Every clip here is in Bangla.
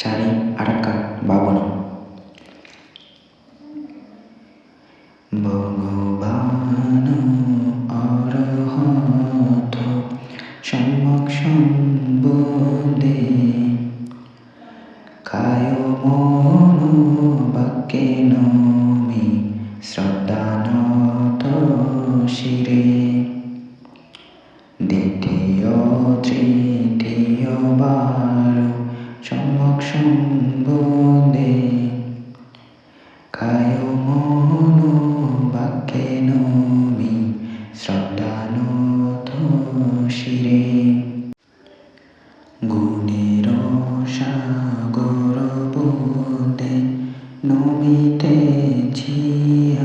চারি আটকা বাবন। ভগবান অরহত সম্যক সম্বুদে কায় মন বাক্যে সম্বুদে কায় মন বাক্যে নমি শ্রদ্ধানত শিরে গুণের সাগর বোধে নমিতেছি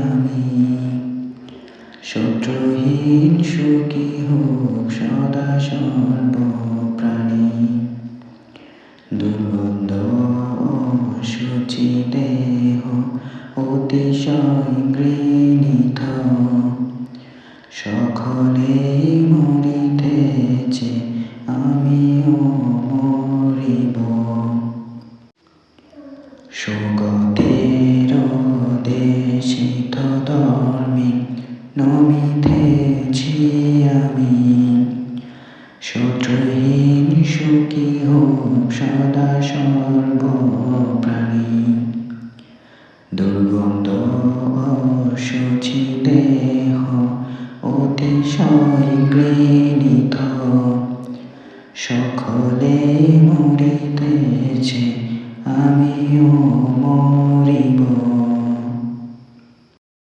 আমি শত্রুহীন সুখী হোক সদা সর্বপ্রাণী শুচি দেহ অতিশয় ঘৃণিত। সকলে মরিতেছে, আমিও মরিব। সুগতের দেশিত ধর্মে নমিতেছি আমি। শত্রুহীন সুখী হোক সদা সর্বপ্রাণী দুর্গন্ধ অসুচি দেহ অতিশয় ঘৃণিত। সকলে মরিতেছে আমিও মরিব।